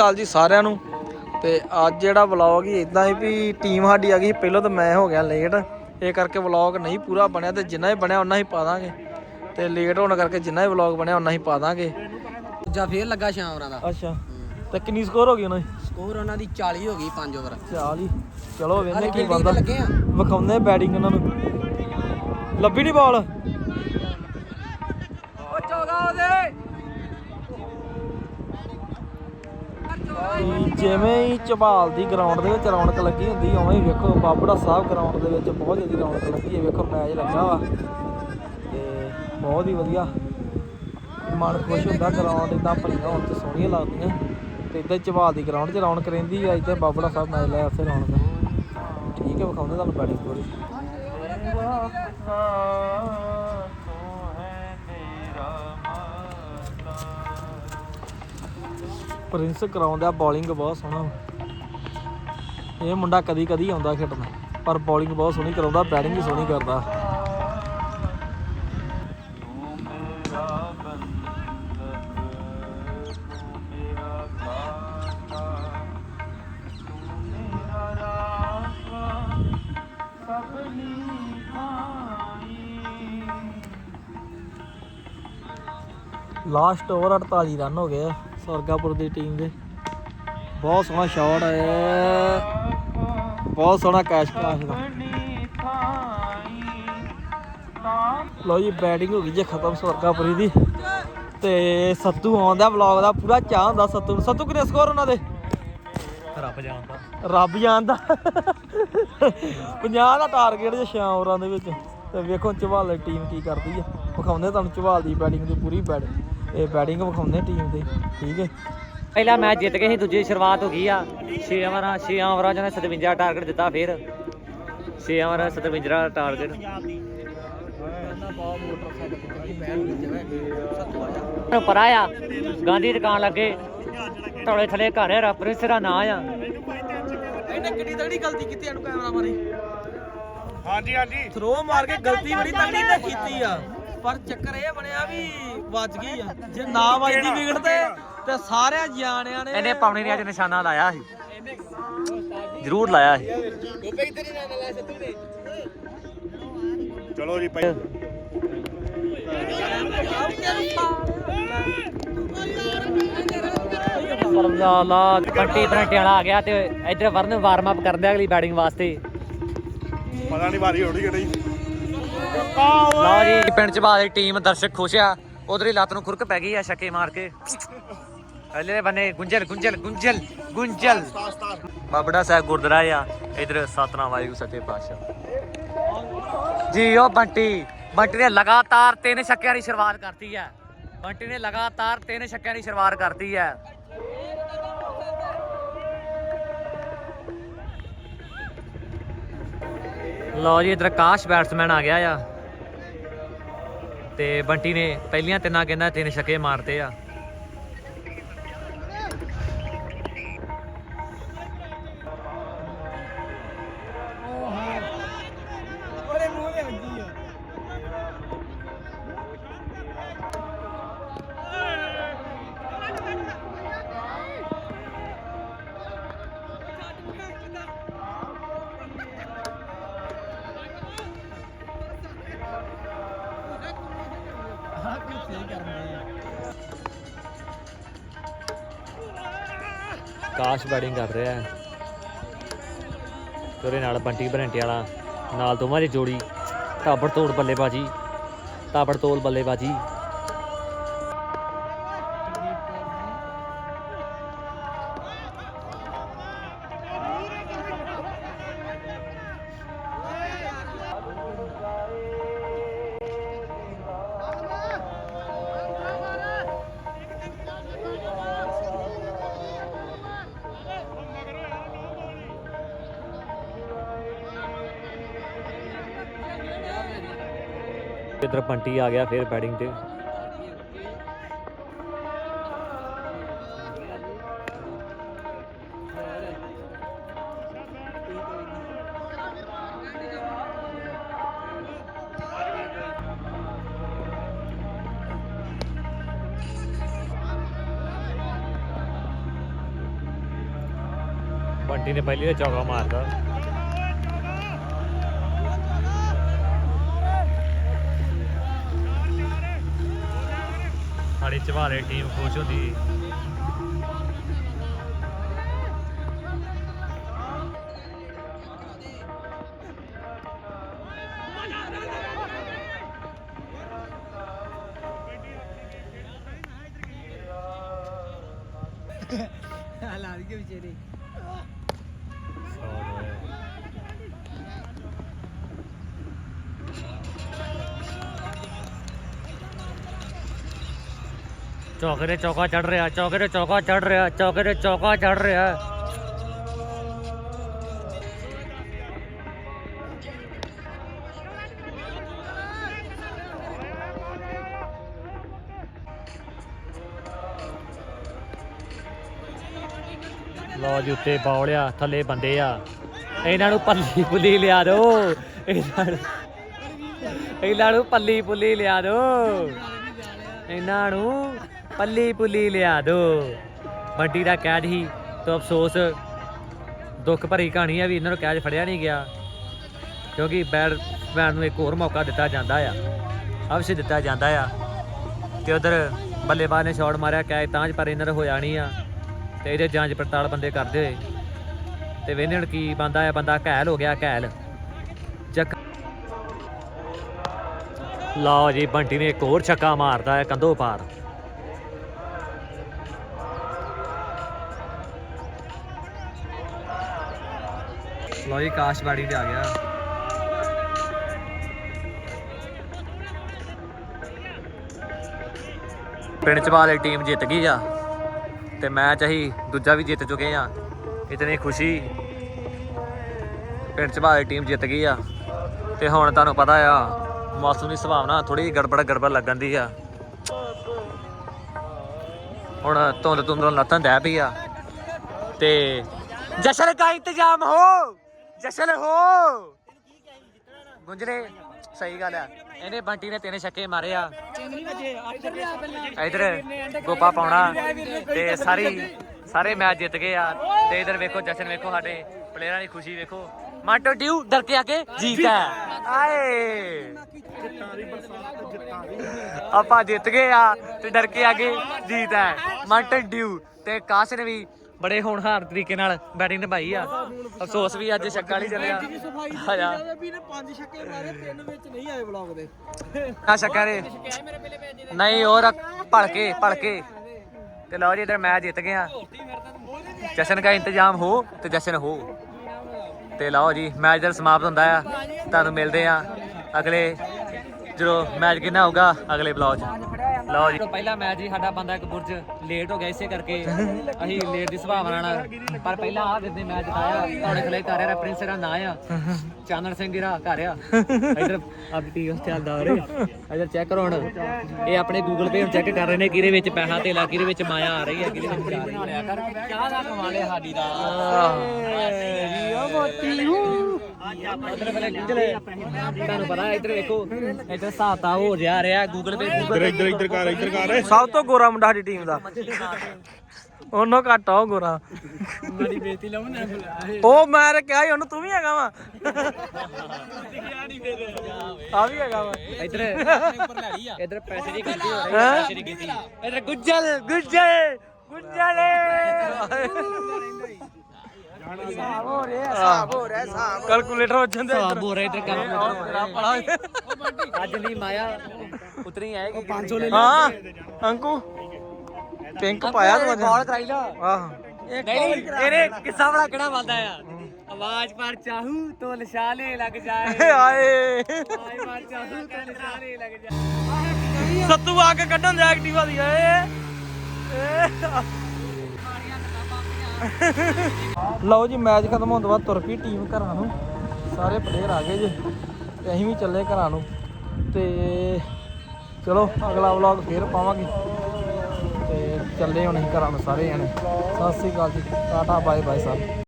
ਸਾਲ ਜੀ ਸਾਰਿਆਂ ਨੂੰ। ਤੇ ਅੱਜ ਜਿਹੜਾ ਵਲੌਗ ਹੀ ਇਦਾਂ ਹੀ ਵੀ ਟੀਮ ਸਾਡੀ ਆ ਗਈ ਪਹਿਲਾਂ ਤਾਂ ਮੈਂ ਹੋ ਗਿਆ ਲੇਟ ਇਹ ਕਰਕੇ ਵਲੌਗ ਨਹੀਂ ਪੂਰਾ ਬਣਿਆ ਤੇ ਜਿੰਨਾ ਹੀ ਬਣਿਆ ਉਹਨਾਂ ਹੀ ਪਾ ਦਾਂਗੇ। ਤੇ ਲੇਟ ਹੋਣ ਕਰਕੇ ਜਿੰਨਾ ਹੀ ਵਲੌਗ ਬਣਿਆ ਉਹਨਾਂ ਹੀ ਪਾ ਦਾਂਗੇ। ਦੂਜਾ ਫੇਰ ਲੱਗਾ ਸ਼ਾਮਰਾਂ ਦਾ। ਅੱਛਾ। ਤੇ ਕਿੰਨੀ ਸਕੋਰ ਹੋ ਗਈ ਉਹਨਾਂ ਦੀ? ਸਕੋਰ ਉਹਨਾਂ ਦੀ 40 ਹੋ ਗਈ 5 ਓਵਰ ਚਾਲ। ਹੀ ਚਲੋ ਵੇਖਨੇ ਕੀ ਆ। ਵਿਖਾਉਂਦੇ ਬੈਟਿੰਗ ਉਹਨਾਂ ਨੂੰ। ਲੱਭੀ ਨਹੀਂ ਬਾਲ ਉਹ ਚੌਗਾ ਉਹਦੇ। ਜਿਵੇਂ ਹੀ ਝਬਾਲ ਦੀ ਗਰਾਊਂਡ ਦੇ ਵਿੱਚ ਰੌਣਕ ਲੱਗੀ ਹੁੰਦੀ, ਉਵੇਂ ਹੀ ਵੇਖੋ ਬਾਬੜਾ ਸਾਹਿਬ ਗਰਾਊਂਡ ਦੇ ਵਿੱਚ ਬਹੁਤ ਜ਼ਿਆਦਾ ਰੌਣਕ ਲੱਗੀ ਹੈ। ਵੇਖੋ ਮੈਚ ਲੱਗਾ ਵਾ ਤੇ ਬਹੁਤ ਹੀ ਵਧੀਆ। ਮਨ ਖੁਸ਼ ਹੁੰਦਾ ਗਰਾਊਂਡ ਇਦਾਂ ਭਰੀਆਂ ਹੋਣ ਤੇ ਸੋਹਣੀਆਂ ਲੱਗਦੀਆਂ। ਤੇ ਇਦਾਂ ਝਬਾਲ ਦੀ ਗਰਾਊਂਡ 'ਚ ਰੌਣਕ ਰਹਿੰਦੀ ਆ, ਇੱਥੇ ਬਾਬੜਾ ਸਾਹਿਬ ਮੈਚ ਲੈ ਉੱਥੇ ਰੌਣਕ। ਠੀਕ ਹੈ, ਵਿਖਾਉਂਦੇ ਤੁਹਾਨੂੰ ਬੈਟਿੰਗ ਪੂਰੀ ਪ੍ਰਿੰਸ ਕਰਾਉਂਦਾ ਬੋਲਿੰਗ ਬਹੁਤ ਸੋਹਣਾ। ਇਹ ਮੁੰਡਾ ਕਦੀ ਕਦੀ ਆਉਂਦਾ ਖੇਡਣ, ਪਰ ਬੋਲਿੰਗ ਬਹੁਤ ਸੋਹਣੀ ਕਰਾਉਂਦਾ ਬੈਟਿੰਗ ਵੀ ਸੋਹਣੀ ਕਰਦਾ। ਲਾਸਟ ਓਵਰ 48 ਰਨ ਹੋ ਗਏ। ਆ ਸਰਗਾਪੁਰ ਦੀ ਟੀਮ ਦੇ। ਬਹੁਤ ਸੋਹਣਾ ਸ਼ਾਟ ਹੈ ਬਹੁਤ ਸੋਹਣਾ ਕੈਚ ਕਾਸ਼ ਦਾ ਲੋ ਜੀ ਬੈਟਿੰਗ ਹੋ ਗਈ ਜੇ ਖਤਮ ਸਰਗਾਪੁਰੀ ਦੀ। ਤੇ ਸੱਤੂ ਆਉਂਦਾ ਵਲੌਗ ਦਾ ਪੂਰਾ ਚਾਹ ਹੁੰਦਾ ਸੱਤੂ ਨੂੰ। ਸੱਤੂ ਕਿੰਨੇ ਸਕੋਰ ਉਹਨਾਂ ਦੇ? ਰੱਬ ਜਾਣਦਾ। ਰੱਬ ਜਾਣਦਾ। 50 ਦਾ ਟਾਰਗੇਟ ਜੇ 6 ਓਵਰਾਂ ਦੇ ਵਿੱਚ। ਤੇ ਵੇਖੋ ਚਵਾਲ ਟੀਮ ਕੀ ਕਰਦੀ ਹੈ ਵਿਖਾਉਂਦੇ ਤੁਹਾਨੂੰ ਚਵਾਲ ਦੀ ਬੈਟਿੰਗ ਦੀ ਪੂਰੀ ਬੈਟ ਇਹ ਬੈਟਿੰਗ ਵਿਖਾਉਂਦੇ ਟੀਮ ਦੀ ਠੀਕ ਹੈ। ਪਹਿਲਾ ਮੈਚ ਜਿੱਤ ਗਏ ਸੀ ਦੂਜੀ ਸ਼ੁਰੂਆਤ ਹੋ ਗਈ ਆ। 6 ਓਵਰਾਂ 6 ਓਵਰਾਂ ਚ ਉਹਨੇ 57 ਟਾਰਗੇਟ ਦਿੱਤਾ ਫਿਰ। 6 ਓਵਰਾਂ 57 ਦਾ ਟਾਰਗੇਟ ਪਰ ਆਇਆ ਗਾਂਧੀ ਦੁਕਾਨ ਲੱਗੇ। ਟੋਲੇ ਥਲੇ ਘਰ ਹੈ ਪ੍ਰਿੰਸ ਦਾ ਨਾਂ ਆ। ਇਹਨੇ ਕਿੰਨੀ ਤਗੜੀ ਗਲਤੀ ਕੀਤੀ ਇਹਨੂੰ ਕੈਮਰਾ ਮਾਰੀ ਹਾਂਜੀ ਹਾਂਜੀ। ਥਰੋ ਮਾਰ ਕੇ ਗਲਤੀ ਬੜੀ ਤਗੜੀ ਨੇ ਕੀਤੀ ਆ। ਪਰ ਚੱਕਰ ਇਹ ਬਣਿਆ ਵੀ ਵੱਜ ਗਈ ਆ। ਜੇ ਨਾ ਵੱਜਦੀ ਵਿਕਟ ਤੇ ਤੇ ਸਾਰਿਆਂ ਜਾਣਿਆਂ ਨੇ ਇਹਨੇ ਪਾਉਣੀ ਨੇ ਅੱਜ ਨਿਸ਼ਾਨਾ ਲਾਇਆ ਸੀ। ਜ਼ਰੂਰ ਲਾਇਆ ਸੀ। ਚਲੋ ਜੀ ਭਾਈ। ਪਰਮਜਾਲਾ ਪੱਟੀ ਪਰੰਟੇ ਵਾਲਾ ਆ ਗਿਆ ਤੇ ਇੱਧਰ ਵਰਨ ਵਾਰਮ ਅਪ ਕਰਦੇ ਆ ਅਗਲੀ ਬੈਟਿੰਗ ਵਾਸਤੇ। ਪਤਾ ਨਹੀਂ ਵਾਰੀ ਹੋਣੀ ਕਿ ਨਹੀਂ। ਲਓ ਜੀ ਪਿੰਡ ਚ ਬਾਦ ਟੀਮ ਦਰਸ਼ਕ ਖੁਸ਼ ਆ। ਉਧਰ ਹੀ ਲੱਤ ਨੂੰ ਖੁਰਕ ਪੈ ਗਈ ਆ ਛੱਕੇ ਮਾਰ ਕੇ। ਅਗਲੇ ਬੰਨੇ ਗੁੰਜਲ ਗੁੰਜਲ ਗੁੰਜਲ ਗੁੰਜਲ। ਬਾਬੜਾ ਸਾਹਿਬ ਗੁਰਦੁਆਰਾ ਆ। ਇਧਰ ਸਤਨਾਮ ਵਾਹਿਗੁਰੂ ਸੱਚੇ ਪਾਤਸ਼ਾਹ। ਜੀ, ਉਹ ਬੰਟੀ। ਬੰਟੀ ਨੇ ਲਗਾਤਾਰ ਤਿੰਨ ਛੱਕਿਆਂ ਦੀ ਸ਼ੁਰੂਆਤ ਕਰਤੀ ਹੈ ਬੰਟੀ ਨੇ ਲਗਾਤਾਰ ਤਿੰਨ ਛੱਕਿਆਂ ਦੀ ਸ਼ੁਰੂਆਤ ਕਰਤੀ ਹੈ ਲਓ ਜੀ, ਇਧਰ ਕਾਸ਼ ਬੈਟਸਮੈਨ ਆ ਗਿਆ ਆ। ਤੇ ਬੰਟੀ ਨੇ ਪਹਿਲੀਆਂ ਤਿੰਨਾਂ ਕਹਿੰਦਾ ਤਿੰਨ ਛੱਕੇ ਮਾਰਤੇ ਆ। ਕਾਸ਼ ਬੈਟਿੰਗ ਕਰ ਰਿਹਾ ਹੈ। ਤੇ ਉਹਦੇ ਨਾਲ ਬੰਟੀ ਬਰੰਟੇ ਵਾਲਾ, ਨਾਲ ਦੋਵਾਂ ਦੀ ਜੋੜੀ। ਤਾਬੜ ਤੋੜ ਬੱਲੇਬਾਜੀ। ਤਾਬੜ ਤੋੜ ਬੱਲੇਬਾਜੀ। इधर पंटी आ गया फिर बैटिंग से पंटी ने पहले चौका मारता। ਸਾਡੀ ਚਵਾਰੇ ਟੀਮ ਖੁਸ਼ ਹੁੰਦੀ। ਲਾ ਦੀ ਵਿਚਾਰੇ? ਚੌਕੇ ਤੇ ਚੌਕਾ ਚੜ ਰਿਹਾ ਚੌਕੇ ਤੇ ਚੌਕਾ ਚੜ ਰਿਹਾ ਚੌਕੇ ਤੇ ਚੌਕਾ ਚੜ ਰਿਹਾ। ਲੋ ਜੀ, ਉੱਤੇ ਬੌਲਿਆ ਥੱਲੇ ਬੰਦੇ ਆ। ਇਹਨਾਂ ਨੂੰ ਪੱਲੀ ਪੁੱਲੀ ਲਿਆ ਦੋ। ਇਹਨਾਂ ਨੂੰ ਇਹਨਾਂ ਨੂੰ ਪੱਲੀ ਪੁੱਲੀ ਲਿਆ ਦੋ। ਇਹਨਾਂ ਨੂੰ ਪੱਲੀ ਪੁੱਲੀ ਲਿਆ ਦੋ। ਬੰਟੀ ਦਾ ਕੈਦ ਹੀ, ਤੋਂ ਅਫਸੋਸ, ਦੁੱਖ ਭਰੀ ਕਹਾਣੀ ਆ ਵੀ ਇਹਨਾਂ ਨੂੰ ਕੈਦ ਫੜਿਆ ਨਹੀਂ ਗਿਆ, ਕਿਉਂਕਿ ਬੈਟਸਮੈਨ ਨੂੰ ਇੱਕ ਹੋਰ ਮੌਕਾ ਦਿੱਤਾ ਜਾਂਦਾ ਆ ਅਵਸ਼ ਦਿੱਤਾ ਜਾਂਦਾ ਆ। ਤੇ ਉਧਰ ਬੱਲੇਬਾਜ਼ ਨੇ ਸ਼ਾਟ ਮਾਰਿਆ ਕੈਚ ਤਾਂ ਪਰ ਇਹਨਾਂ ਦਾ ਹੋਇਆ ਨਹੀਂ ਆ, ਤੇ ਇਹਦੇ ਜਾਂਚ ਪੜਤਾਲ ਬੰਦੇ ਕਰਦੇ ਹੋਏ। ਤੇ ਵੇਖਦੇ ਹੁਣ ਕੀ ਬੰਦਾ ਆ, ਬੰਦਾ ਘਾਇਲ ਹੋ ਗਿਆ ਘਾਇਲ ਚੱਕ ਲਓ ਜੀ, ਬੰਟੀ ਨੇ ਇੱਕ ਹੋਰ ਛੱਕਾ ਮਾਰਦਾ ਹੈ ਕੰਧੋ ਪਾਰ। ਲਓ ਜੀ ਕਾਸ਼ਬਾੜੀ ਤੇ ਆ ਗਿਆ। ਪਿੰਡ ਚ ਵਾਲੀ ਟੀਮ ਜਿੱਤ ਗਈ ਆ ਤੇ ਮੈਚ ਅਸੀਂ ਦੂਜਾ ਵੀ ਜਿੱਤ ਚੁੱਕੇ ਆ। ਇਤਨੀ ਖੁਸ਼ੀ ਪਿੰਡ ਚ ਵਾਲੀ ਟੀਮ ਜਿੱਤ ਗਈ ਆ। ਤੇ ਹੁਣ ਤੁਹਾਨੂੰ ਪਤਾ ਆ, ਮੌਸਮ ਦੀ ਸੁਭਾਵਨਾ ਥੋੜੀ ਗੜਬੜ ਗੜਬੜ ਲੱਗਣ ਦੀ ਆ। ਹੁਣ ਧੁੰਦ ਧੁੰਦ ਲੱਤਨ ਡੈ ਪਈ ਆ। ਤੇ ਜਸ਼ਨ ਦਾ ਇੰਤਜ਼ਾਮ ਹੋ। ਜਸ਼ਨ ਹੋ। ਗੁੰਜਰੇ, ਸਹੀ ਗੱਲ ਆ। ਇਹਨੇ ਬੰਟੀ ਨੇ ਤਿੰਨ ਛੱਕੇ ਮਾਰੇ ਆ। ਇਧਰ ਗੋਪਾ ਪਾਉਣਾ ਤੇ ਸਾਰੀ, ਸਾਰੇ ਮੈਚ ਜਿੱਤ ਗਏ ਆ। ਤੇ ਇਧਰ ਵੇਖੋ, ਜਸ਼ਨ ਵੇਖੋ ਸਾਡੇ ਪਲੇਅਰਾਂ ਦੀ ਖੁਸ਼ੀ ਵੇਖੋ। ਮਾਟੋ ਡਿਊ ਡਰ ਕੇ ਆਕੇ ਜੀਤ ਹੈ। ਆਏ। ਆਪਾਂ ਜਿੱਤ ਗਏ ਆ ਤੇ ਡਰ ਕੇ ਆਗੇ ਜੀਤ ਹੈ। ਮਾਟਨ ਡਿਊ ਤੇ ਕਾਸ਼ ਨੇ ਵੀ ਬੜੇ ਹੋਣਹਾਰ ਤਰੀਕੇ ਨਾਲ ਬੈਟਿੰਗ ਨਿਭਾਈ ਆ। ਅਫਸੋਸ ਵੀ ਅੱਜ ਛੱਕਾ ਨਹੀਂ ਚੱਲਿਆ। ਆ ਜਾ ਵੀ ਨੇ ਪੰਜ ਛੱਕੇ ਮਾਰੇ ਤਿੰਨ ਵਿੱਚ ਨਹੀਂ ਆਏ ਬਲੌਗ ਦੇ। ਆ ਛੱਕਾ ਰੇ ਨਹੀਂ ਹੋਰ ਭਲਕੇ ਭਲਕੇ। ਤੇ ਲਓ ਜੀ ਇਧਰ ਮੈਚ ਜਿੱਤ ਗਏ ਆ। ਜਸ਼ਨ ਦਾ ਇੰਤਜ਼ਾਮ ਹੋ ਤੇ ਜਸ਼ਨ ਹੋ। ਤੇ ਲਓ ਜੀ ਮੈਚ ਜਦ ਸਮਾਪਤ ਹੁੰਦਾ ਆ ਤੁਹਾਨੂੰ ਮਿਲਦੇ ਆ ਅਗਲੇ ਜਦੋਂ ਮੈਚ ਕਿੰਨਾ ਹੋਊਗਾ ਅਗਲੇ ਬਲੌਗ 'ਚ। ਲਓ ਜੀ। ਪਹਿਲਾ ਮੈਚ ਹੀ ਸਾਡਾ ਬੰਦਾ ਇੱਕ ਬੁਰਜ ਲੇਟ ਹੋ ਗਿਆ ਇਸੇ ਕਰਕੇ ਅਸੀਂ ਲੇਟ ਦੀ ਸੰਭਾਵਨਾ ਨਾਲ। ਪਰ ਪਹਿਲਾਂ ਆ ਦਿੰਦੇ ਮੈਚ ਜਿਤਾਇਆ ਤੁਹਾਡੇ ਖਲੇ ਘਰ ਆ ਪ੍ਰਿੰਸ ਦਾ ਨਾਂ ਆ। ਚਾਨਣ ਸਿੰਘ ਗਿਰਾ ਘਰ ਆ। ਇਧਰ ਆ ਟੀਮ ਚੱਲਦਾ ਹੋ ਰਿਹਾ ਇਧਰ ਚੈੱਕ ਕਰੋ ਹੁਣ। ਇਹ ਆਪਣੇ ਗੂਗਲ ਪੇ ਹੁਣ ਚੈੱਕ ਕਰ ਰਹੇ ਨੇ ਕਿਹਦੇ ਵਿੱਚ ਪੈਸਾ ਤੇ ਲਾ ਕਿਹਦੇ ਵਿੱਚ ਮਾਇਆ ਆ ਰਹੀ ਹੈ ਕਿਹਦੇ ਵਿੱਚ ਜਾ ਰਹੀ। ਹੈ ਦਾ ਕਮਾ ਲਿਆ ਸਾਡੀ ਦਾ। ਜੀਓ ਮੋਤੀ ਹੂ। ਤੁਹਾਨੂੰ ਪਤਾ ਇਧਰ ਵੇਖੋ ਇਧਰ ਹਿਸਾਬ ਤਾਂ ਹੋ ਜਾ ਰਿਹਾ ਗੂਗਲ ਪੇ ਗੂਗਲ ਇੱਧਰ ਇੱਧਰ ਕਰ ਇੱਧਰ ਕਰ। ਸਭ ਤੋਂ ਗੋਰਾ ਮੁੰਡਾ ਸਾਡੀ ਟੀਮ ਦਾ। ਉਹਨੋਂ ਘੱਟ ਆ ਉਹ ਗੋਰਾ। ਮਾਰੀ ਬੇਇੱਜ਼ਤੀ ਲਾਉਣ ਨਾ ਉਹ ਮੈਂ ਤਾਂ ਕਿਹਾ ਸੀ ਉਹਨੂੰ ਤੂੰ ਵੀ ਹੈਗਾ ਵਾ। ਆ ਵੀ ਹੈਗਾ ਵਾ। ਇਧਰ ਉੱਪਰ ਲੈ ਲਈ ਆ ਇਧਰ ਪੈਸੇ ਦੀ ਗਿਣਤੀ ਹੋ ਰਹੀ ਹੈਂ? ਹੈ ਪੈਸੇ ਦੀ ਗਿਣਤੀ ਇਧਰ ਗੁੱਜਲ ਗੁੱਜਲ ਗੁੱਜਲ ਹੋ ਰਿਹਾ ਕੈਲਕੂਲੇਟਰ ਦੇ ਹਾਂ ਬੋਰੇ ਇਧਰ। ਕਰ ਤੇਰਾ ਭਲਾ ਅੱਜ ਨਹੀਂ ਮਾਇਆ ਉਤਰੀ ਆਏਗੀ 500 ਲੈ ਹਾਂ ਅੰਕੂ। ਪਿੰਕ ਪਾਇਆ ਤੂੰ ਅੱਜ। ਕਾਲ ਕਰਾਈ ਲਾ। ਆਹ। ਨਹੀਂ ਇਹਨੇ ਕਿੱਸਾ ਬੜਾ ਕਿਹੜਾ ਬੰਦਾ ਆ? ਆਵਾਜ਼ ਪਰ ਚਾਹੂ ਤੋ ਨਿਸ਼ਾਨੇ ਲੱਗ ਜਾਏ। ਆਏ। ਆਵਾਜ਼ ਪਰ ਚਾਹੂ ਤੋ ਨਿਸ਼ਾਨੇ ਲੱਗ ਜਾਏ। ਸੱਤੂ ਆ ਕੇ ਕੱਢਣ ਦੇ ਐਕਟਿਵਾ ਦੀ ਏ ਲਓ ਜੀ, ਮੈਚ ਖਤਮ ਹੋਣ ਤੋਂ ਬਾਅਦ ਤੁਰ ਪਈ ਟੀਮ ਘਰਾਂ ਨੂੰ। ਸਾਰੇ ਪਲੇਅਰ ਆ ਗਏ ਜੀ, ਤੇ ਅਸੀਂ ਵੀ ਚੱਲੇ ਘਰਾਂ ਨੂੰ। ਤੇ ਚਲੋ, ਅਗਲਾ ਵਲੌਗ ਫੇਰ ਪਾਵਾਂਗੇ। ਤੇ ਚੱਲੇ ਹੁਣ ਅਸੀਂ ਘਰਾਂ ਨੂੰ ਸਾਰੇ ਜਣੇ। ਸਤਿ ਸ੍ਰੀ ਅਕਾਲ ਜੀ, ਟਾਟਾ ਬਾਏ ਬਾਏ ਸਰ।